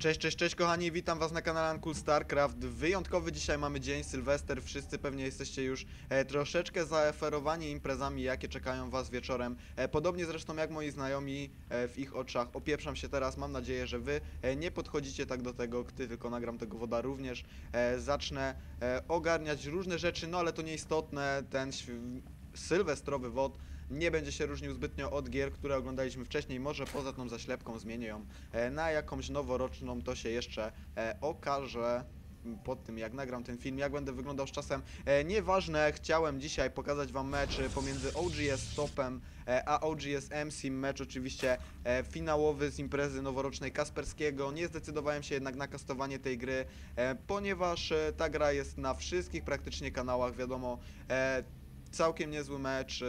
Cześć, cześć, cześć kochani, witam was na kanale Uncool StarCraft. Wyjątkowy dzisiaj mamy dzień, Sylwester, wszyscy pewnie jesteście już e, troszeczkę zaoferowani imprezami, jakie czekają was wieczorem. E, podobnie zresztą jak moi znajomi e, w ich oczach. Opieprzam się teraz, mam nadzieję, że wy e, nie podchodzicie tak do tego, gdy tylko nagram tego woda również. E, zacznę e, ogarniać różne rzeczy, no ale to nieistotne, ten sylwestrowy wod nie będzie się różnił zbytnio od gier, które oglądaliśmy wcześniej. Może poza tą zaślepką zmienię ją e, na jakąś noworoczną, to się jeszcze e, okaże m, po tym jak nagram ten film, jak będę wyglądał z czasem. E, nieważne, chciałem dzisiaj pokazać wam mecz pomiędzy OGS Topem e, a OGS MC, mecz oczywiście e, finałowy z imprezy noworocznej Kasperskiego. Nie zdecydowałem się jednak na kastowanie tej gry, e, ponieważ e, ta gra jest na wszystkich praktycznie kanałach, wiadomo. E, Całkiem niezły mecz, e,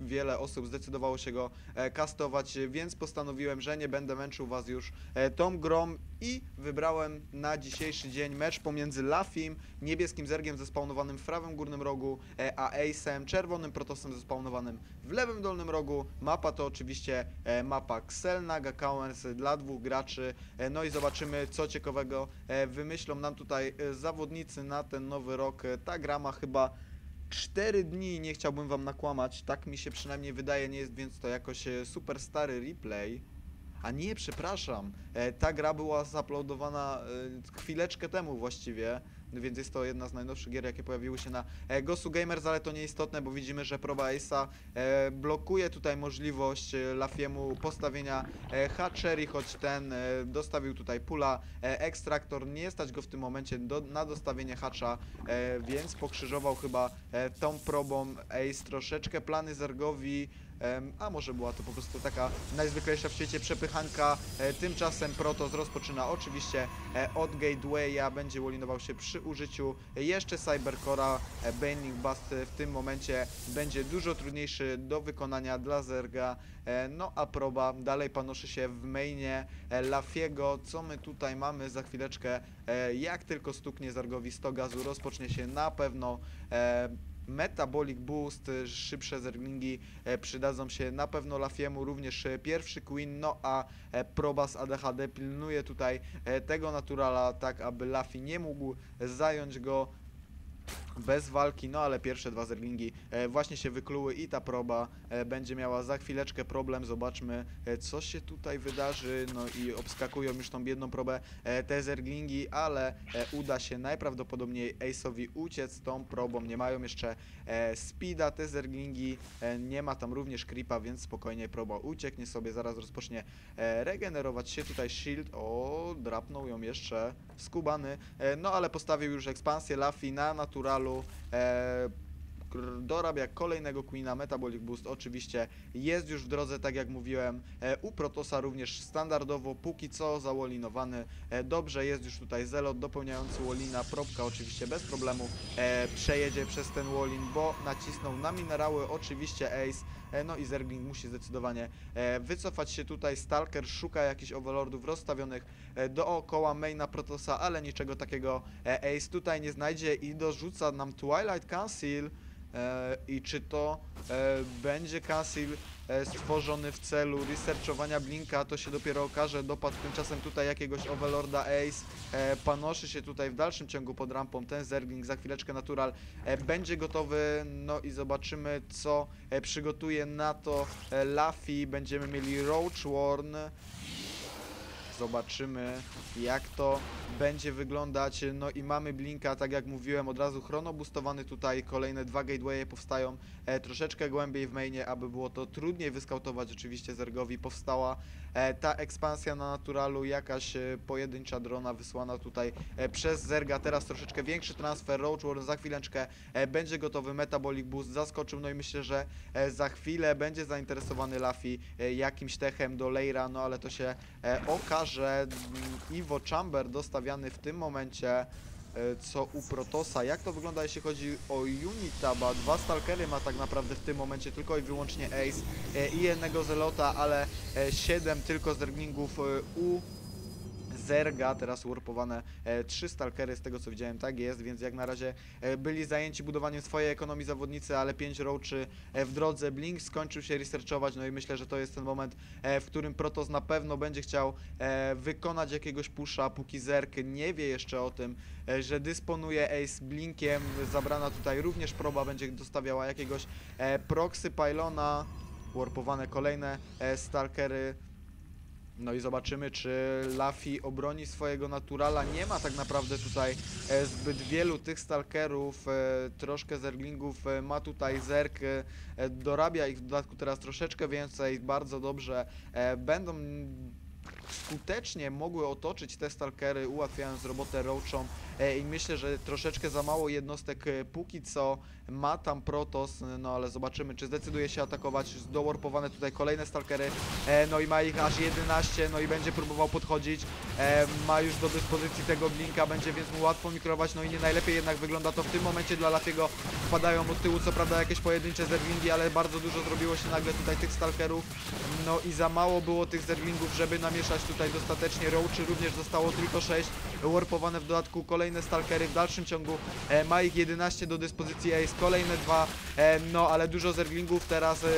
wiele osób zdecydowało się go e, kastować, więc postanowiłem, że nie będę męczył Was już e, tą grą i wybrałem na dzisiejszy dzień mecz pomiędzy Lafim, niebieskim zergiem zespawnowanym w prawym górnym rogu, a Ace'em, czerwonym protosem zespawnowanym w lewym dolnym rogu. Mapa to oczywiście mapa Xelna, Gakauers dla dwóch graczy, no i zobaczymy co ciekawego wymyślą nam tutaj zawodnicy na ten nowy rok. Ta gra ma chyba 4 dni, nie chciałbym wam nakłamać, tak mi się przynajmniej wydaje, nie jest więc to jakoś e, super stary replay. A nie, przepraszam, e, ta gra była zaploadowana e, chwileczkę temu właściwie, więc jest to jedna z najnowszych gier, jakie pojawiły się na e, Gosu Gamers, ale to nieistotne, bo widzimy, że Proba Ace'a e, blokuje tutaj możliwość e, Lafiemu postawienia hatchery, choć ten dostawił tutaj pula ekstraktor, nie stać go w tym momencie do, na dostawienie hatcha, więc pokrzyżował chyba tą probą Ace. Troszeczkę plany Zergowi, a może była to po prostu taka najzwyklejsza w świecie przepychanka. E, Tymczasem Protoss rozpoczyna oczywiście e, od Gatewaya, będzie wolinował się przy użyciu jeszcze Cybercora. E, Baning Bust w tym momencie będzie dużo trudniejszy do wykonania dla Zerga. E, No a proba dalej panoszy się w mainie e, Lafiego. Co my tutaj mamy za chwileczkę? E, Jak tylko stuknie Zergowi 100 gazu, rozpocznie się na pewno e, Metabolic Boost, szybsze zerglingi e, przydadzą się na pewno Lafiemu, również e, pierwszy Queen, no a e, Probas ADHD pilnuje tutaj tego naturala, tak aby Lafi nie mógł zająć go bez walki, no ale pierwsze dwa zerglingi e, właśnie się wykluły i ta proba e, będzie miała za chwileczkę problem. Zobaczmy, e, co się tutaj wydarzy. No i obskakują już tą biedną probę te zerglingi, ale uda się najprawdopodobniej Ace'owi uciec tą probą. Nie mają jeszcze speeda te zerglingi, nie ma tam również creepa, więc spokojnie proba ucieknie sobie, zaraz rozpocznie regenerować się. Tutaj shield, o, drapnął ją jeszcze skubany, e, no ale postawił już ekspansję Lafi na naturalu. Dorabia kolejnego Queena, Metabolic Boost oczywiście jest już w drodze, tak jak mówiłem, e, u Protosa również standardowo, póki co załolinowany, e, dobrze jest już tutaj Zelot dopełniający Wolina, Probka oczywiście bez problemu e, przejedzie przez ten Wolin, bo nacisnął na minerały oczywiście Ace, no i Zergling musi zdecydowanie wycofać się tutaj, Stalker szuka jakichś overlordów rozstawionych dookoła maina Protosa, ale niczego takiego Ace tutaj nie znajdzie i dorzuca nam Twilight Council, I czy to e, będzie Cassil e, stworzony w celu researchowania Blinka, to się dopiero okaże. Dopadł tymczasem tutaj jakiegoś Overlorda Ace. E, panoszy się tutaj w dalszym ciągu pod rampą ten Zergling. Za chwileczkę Natural e, będzie gotowy. No i zobaczymy, co e, przygotuje na to e, Laffy. Będziemy mieli Roachworn. Zobaczymy, jak to będzie wyglądać. No i mamy Blinka, tak jak mówiłem, od razu chronobustowany tutaj. Kolejne dwa gatewaye powstają e, troszeczkę głębiej w mainie, aby było to trudniej wyskautować. Oczywiście Zergowi powstała e, ta ekspansja na naturalu, jakaś e, pojedyncza drona wysłana tutaj e, przez Zerga. Teraz troszeczkę większy transfer. Roachworn za chwileczkę e, będzie gotowy. Metabolic Boost zaskoczył. No i myślę, że e, za chwilę będzie zainteresowany Laffy e, jakimś techem do Leira, no ale to się okaże. Mm, Iwo Chamber dostawiany w tym momencie e, co u Protosa. Jak to wygląda jeśli chodzi o Unitaba? Dwa Stalkery ma tak naprawdę w tym momencie tylko i wyłącznie Ace e, i jednego Zelota, ale e, siedem tylko zerglingów u Zerga, teraz warpowane e, trzy stalkery z tego co widziałem, tak jest, więc jak na razie e, byli zajęci budowaniem swojej ekonomii zawodnicy, ale 5 roaczy e, w drodze, Blink skończył się researchować, no i myślę, że to jest ten moment, w którym Protoss na pewno będzie chciał wykonać jakiegoś pusha, póki Zerg nie wie jeszcze o tym, że dysponuje Ace Blinkiem, zabrana tutaj również proba będzie dostawiała jakiegoś proxy pylona, warpowane kolejne stalkery, no i zobaczymy, czy Laffy obroni swojego naturala. Nie ma tak naprawdę tutaj e, zbyt wielu tych stalkerów, e, troszkę zerglingów e, ma tutaj zerk, dorabia ich w dodatku teraz troszeczkę więcej, bardzo dobrze. Będą skutecznie mogły otoczyć te stalkery, ułatwiając robotę roachom e, i myślę, że troszeczkę za mało jednostek e, póki co ma tam Protoss, no ale zobaczymy, czy zdecyduje się atakować. Dowarpowane tutaj kolejne stalkery, e, no i ma ich aż 11, no i będzie próbował podchodzić, ma już do dyspozycji tego blinka, będzie więc mu łatwo mikrować, no i nie najlepiej jednak wygląda to w tym momencie dla Lafiego, wpadają od tyłu, co prawda jakieś pojedyncze zerwingi, ale bardzo dużo zrobiło się nagle tutaj tych stalkerów, no i za mało było tych zerwingów, żeby namieszać tutaj dostatecznie roachy, również zostało tylko 6, warpowane w dodatku kolejne stalkery. W dalszym ciągu, e, ma ich 11 do dyspozycji Ace, kolejne dwa, e, no ale dużo zerglingów teraz e,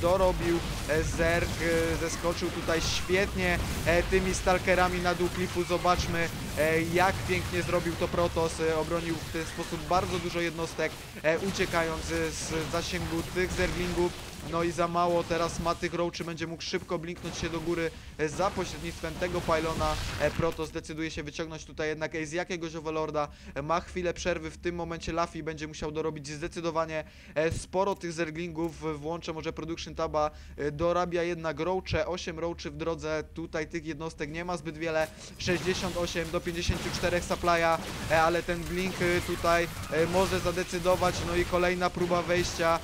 dorobił, e, zerg e, zeskoczył tutaj świetnie e, tymi stalkerami na dół klifu, zobaczmy jak pięknie zrobił to Protoss, e, obronił w ten sposób bardzo dużo jednostek, uciekając z, z zasięgu tych zerglingów, no i za mało teraz ma tych roachy, będzie mógł szybko blinknąć się do góry e, za pośrednictwem tego pylona. E, Proto zdecyduje się wyciągnąć tutaj jednak z jakiegoś overlorda. E, Ma chwilę przerwy, w tym momencie Laffy będzie musiał dorobić zdecydowanie sporo tych zerglingów. Włączę może production taba, dorabia jednak roache, 8 roachy w drodze. Tutaj tych jednostek nie ma zbyt wiele. 68 do 54 supply'a, ale ten blink tutaj może zadecydować. No i kolejna próba wejścia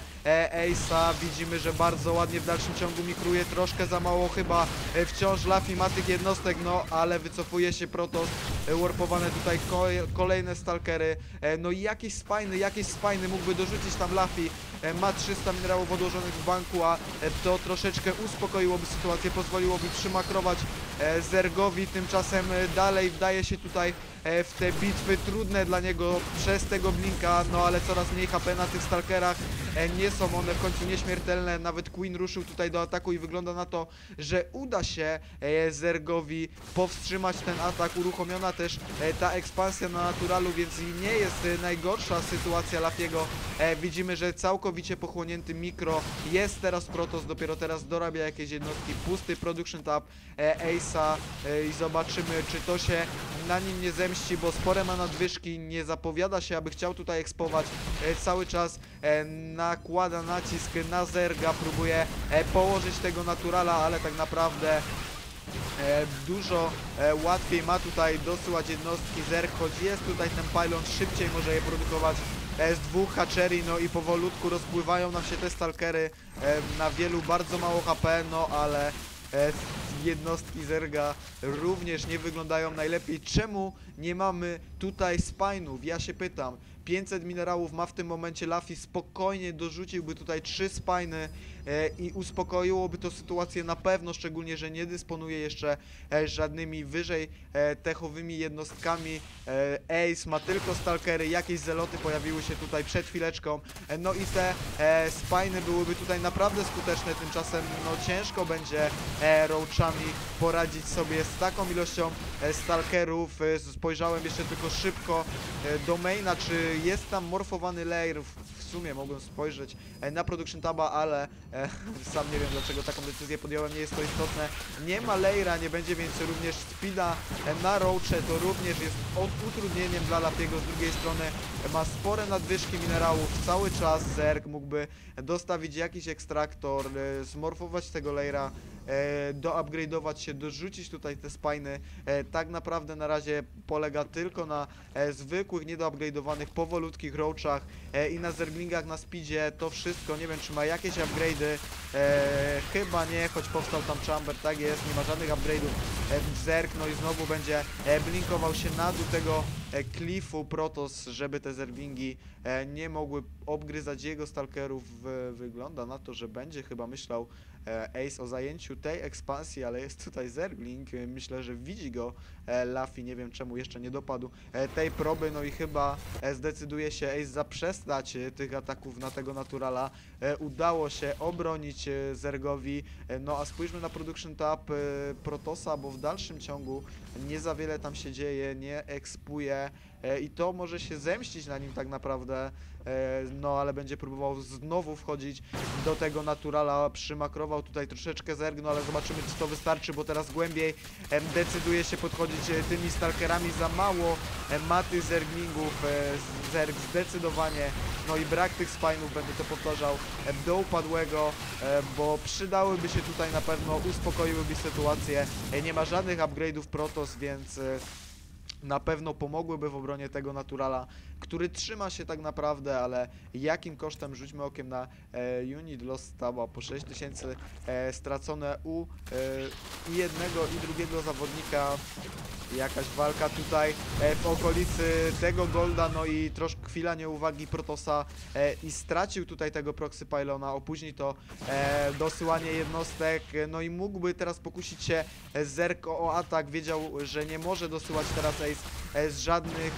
Ace'a. Widzimy, że bardzo ładnie w dalszym ciągu mikruje, troszkę za mało chyba. E, wciąż Laffy ma tych jednostek, no ale wycofuje się Protoss. E, warpowane tutaj ko kolejne stalkery. E, no i jakieś spajny, jakieś spajny mógłby dorzucić tam Laffy. E, ma 300 minerałów odłożonych w banku, a e, to troszeczkę uspokoiłoby sytuację, pozwoliłoby przymakrować e, Zergowi. Tymczasem e, dalej wdaje się tutaj e, w te bitwy trudne dla niego przez tego blinka, no ale coraz mniej HP na tych stalkerach. E, Nie są one w końcu nieśmiertelne, nawet Queen ruszył tutaj do ataku i wygląda na to, że uda się e, Zergowi powstrzymać ten atak. Uruchomiona też e, ta ekspansja na naturalu, więc nie jest e, najgorsza sytuacja Lafiego. E, Widzimy, że całkowicie pochłonięty mikro jest teraz Protoss, dopiero teraz dorabia jakieś jednostki. Pusty production tab e, Ace'a e, i zobaczymy, czy to się na nim nie zemści, bo spore ma nadwyżki, nie zapowiada się, aby chciał tutaj ekspować. E, cały czas e, nakłada nacisk na Zerga, próbuje e, położyć tego naturala, ale tak naprawdę dużo łatwiej ma tutaj dosyłać jednostki Zerg, choć jest tutaj ten pylon, szybciej może je produkować z dwóch hatchery, no i powolutku rozpływają nam się te stalkery na wielu bardzo mało HP, no ale jednostki Zerga również nie wyglądają najlepiej. Czemu nie mamy tutaj spinów? Ja się pytam. 500 minerałów ma w tym momencie Laffy, spokojnie dorzuciłby tutaj 3 spiny i uspokoiłoby to sytuację na pewno, szczególnie, że nie dysponuje jeszcze e, żadnymi wyżej e, techowymi jednostkami. E, Ace ma tylko stalkery, jakieś zeloty pojawiły się tutaj przed chwileczką, e, no i te e, spiny byłyby tutaj naprawdę skuteczne, tymczasem no ciężko będzie e, roachami poradzić sobie z taką ilością e, stalkerów. E, spojrzałem jeszcze tylko szybko e, do maina, czy jest tam morfowany layer. Sumie mogłem spojrzeć e, na production taba, ale e, sam nie wiem dlaczego taką decyzję podjąłem, nie jest to istotne. Nie ma layera, nie będzie więc również speeda e, na roache, to również jest utrudnieniem dla Lapiego. Z drugiej strony ma spore nadwyżki minerałów, cały czas Zerg mógłby dostawić jakiś ekstraktor, zmorfować tego layera, e, doupgrade'ować się, dorzucić tutaj te spiny. E, tak naprawdę na razie polega tylko na e, zwykłych, niedoupgrade'owanych, powolutkich roachach e, i na zerglingach na speedzie. To wszystko, nie wiem czy ma jakieś upgrade'y, chyba nie, choć powstał tam chamber, tak jest, nie ma żadnych upgrade'ów. E, zerg, no i znowu będzie blinkował się na dół tego e, klifu Protoss, żeby te zerglingi e, nie mogły obgryzać jego stalkerów. Wygląda na to, że będzie chyba myślał e, Ace o zajęciu tej ekspansji, ale jest tutaj Zergling. Myślę, że widzi go Luffy, nie wiem czemu jeszcze nie dopadł e, tej proby, no i chyba e, zdecyduje się Ace zaprzestać e, tych ataków na tego Naturala. Udało się obronić Zergowi, no a spójrzmy na Production Tab Protosa, bo w dalszym ciągu nie za wiele tam się dzieje, nie ekspuje i to może się zemścić na nim tak naprawdę, e, no ale będzie próbował znowu wchodzić do tego Naturala, przymakrował tutaj troszeczkę Zerg, no ale zobaczymy czy to wystarczy, bo teraz głębiej decyduje się podchodzić e, tymi stalkerami. Za mało e, ma tych zerglingów, e, zerg zdecydowanie, no i brak tych spinów, będę to powtarzał, e, do upadłego, e, bo przydałyby się tutaj na pewno, uspokoiłyby sytuację, E, nie ma żadnych upgrade'ów Protoss, więc e, na pewno pomogłyby w obronie tego Naturala, który trzyma się tak naprawdę, ale jakim kosztem? Rzućmy okiem na e, unit loss staba po 6000 e, stracone u e, i jednego i drugiego zawodnika jakaś walka tutaj e, w okolicy tego golda, no i troszkę chwila nieuwagi Protosa e, i stracił tutaj tego proxy pylona, opóźni to e, dosyłanie jednostek, no i mógłby teraz pokusić się e, Zerk o atak, wiedział, że nie może dosyłać teraz Ace z żadnych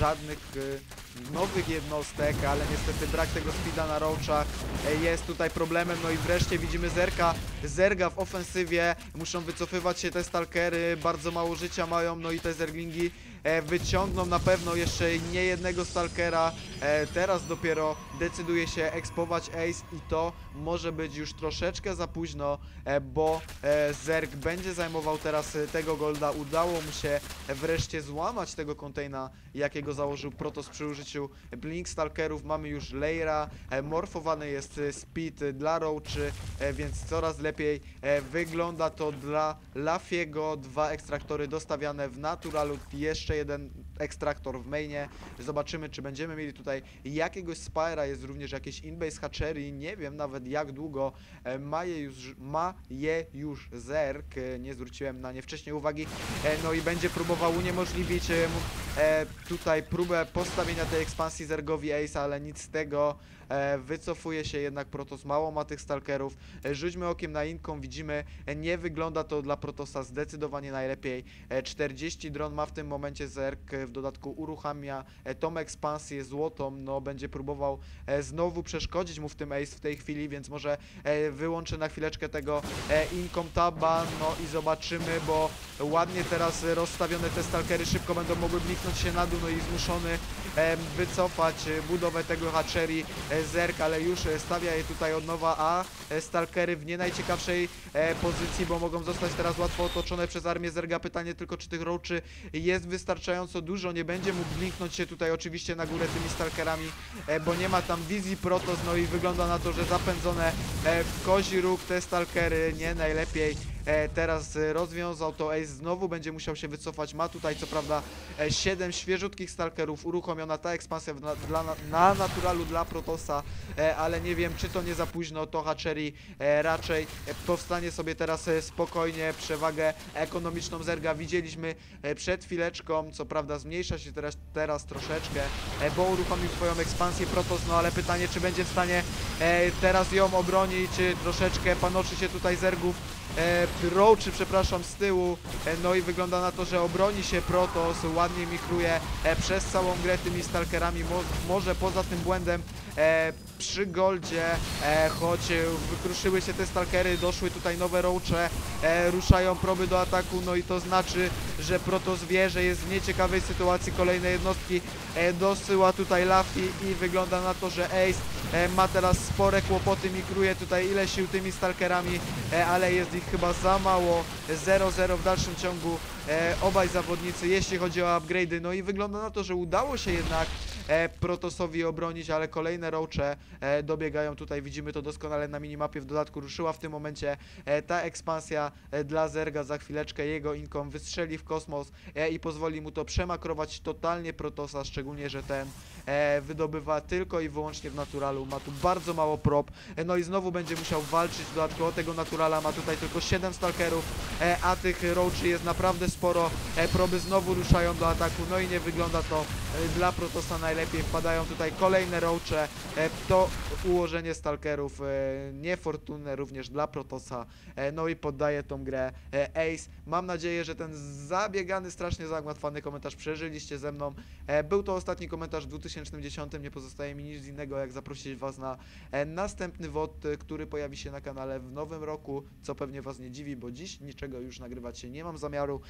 żadnych e, nowych jednostek, ale niestety brak tego speeda na roachach e, jest tutaj problemem, no i wreszcie widzimy Zerka, Zerga w ofensywie, muszą wycofywać się te stalkery, bardzo mało życia mają, no i te Zerglingi e, wyciągną na pewno jeszcze nie jednego stalkera, e, teraz dopiero decyduje się ekspować Ace i to może być już troszeczkę za późno, e, bo e, Zerg będzie zajmował teraz e, tego golda, udało mu się wreszcie złamać tego kontajna, jakiego założył Protoss przy użyciu Blink Stalkerów, mamy już Leira, morfowany jest speed dla Roachy, więc coraz lepiej wygląda to dla Lafiego, dwa ekstraktory dostawiane w Naturalu, jeszcze jeden ekstraktor w mainie, zobaczymy czy będziemy mieli tutaj jakiegoś Spyra, jest również jakieś Inbase Hatchery, nie wiem nawet jak długo e, ma je już, ma je już Zerk, e, nie zwróciłem na nie wcześniej uwagi, e, no i będzie próbował uniemożliwić e, e, tutaj próbę postawienia tej ekspansji Zergowi Ace, ale nic z tego, e, wycofuje się jednak Protoss, mało ma tych stalkerów, e, rzućmy okiem na Inką, widzimy, e, nie wygląda to dla Protossa zdecydowanie najlepiej, e, 40 dron ma w tym momencie Zerk, e, w dodatku uruchamia e, tą ekspansję złotą, no będzie próbował e, znowu przeszkodzić mu w tym Ace w tej chwili, więc może e, wyłączę na chwileczkę tego e, Income Taba, no i zobaczymy, bo ładnie teraz e, rozstawione te stalkery szybko będą mogły bliknąć się na dół, no i zmuszony wycofać e, budowę tego hatchery e, Zerk, ale już e, stawia je tutaj od nowa, a stalkery w nie najciekawszej pozycji, bo mogą zostać teraz łatwo otoczone przez armię Zerga. Pytanie tylko, czy tych roaczy jest wystarczająco dużo, nie będzie mógł blinknąć się tutaj oczywiście na górę tymi stalkerami, bo nie ma tam wizji Protoss, no i wygląda na to, że zapędzone w kozi róg te stalkery nie najlepiej e, teraz e, rozwiązał to Ace, znowu będzie musiał się wycofać, ma tutaj co prawda e, 7 świeżutkich stalkerów, uruchomiona ta ekspansja na, dla, na, na naturalu dla Protosa, e, ale nie wiem czy to nie za późno, to Hatchery e, raczej e, powstanie sobie teraz e, spokojnie, przewagę ekonomiczną Zerga widzieliśmy e, przed chwileczką, co prawda zmniejsza się teraz, teraz troszeczkę, e, bo uruchomił swoją ekspansję Protos, no ale pytanie czy będzie w stanie e, teraz ją obronić, czy troszeczkę panoczy się tutaj Zergów Roachy, przepraszam, z tyłu, e, no i wygląda na to, że obroni się Protoss, ładnie mikruje e, przez całą grę tymi stalkerami, mo może poza tym błędem e, przy goldzie, e, choć wykruszyły się te stalkery, doszły tutaj nowe roache, e, ruszają proby do ataku, no i to znaczy, że Protoss wie, że jest w nieciekawej sytuacji, kolejne jednostki. E, dosyła tutaj Luffy i wygląda na to, że Ace e, ma teraz spore kłopoty, mikruje tutaj ile sił tymi stalkerami, e, ale jest ich chyba za mało, 0-0 w dalszym ciągu e, obaj zawodnicy, jeśli chodzi o upgrade'y, no i wygląda na to, że udało się jednak e, Protosowi obronić, ale kolejne roache e, dobiegają tutaj, widzimy to doskonale na minimapie, w dodatku ruszyła w tym momencie e, ta ekspansja dla Zerga, za chwileczkę jego inkom wystrzeli w kosmos i pozwoli mu to przemakrować totalnie Protosa, szczególnie, że ten wydobywa tylko i wyłącznie w naturalu, ma tu bardzo mało prop, no i znowu będzie musiał walczyć dodatkowo tego naturala, ma tutaj tylko 7 stalkerów, a tych roachy jest naprawdę sporo, proby znowu ruszają do ataku, no i nie wygląda to dla Protosa najlepiej, najlepiej. Wpadają tutaj kolejne roache. E, to ułożenie stalkerów e, niefortunne również dla Protosa. E, no i poddaję tą grę Ace. Mam nadzieję, że ten zabiegany, strasznie zagmatwany komentarz przeżyliście ze mną. Był to ostatni komentarz w 2010. Nie pozostaje mi nic innego, jak zaprosić Was na następny WOD, który pojawi się na kanale w nowym roku, co pewnie Was nie dziwi, bo dziś niczego już nagrywać się nie mam zamiaru.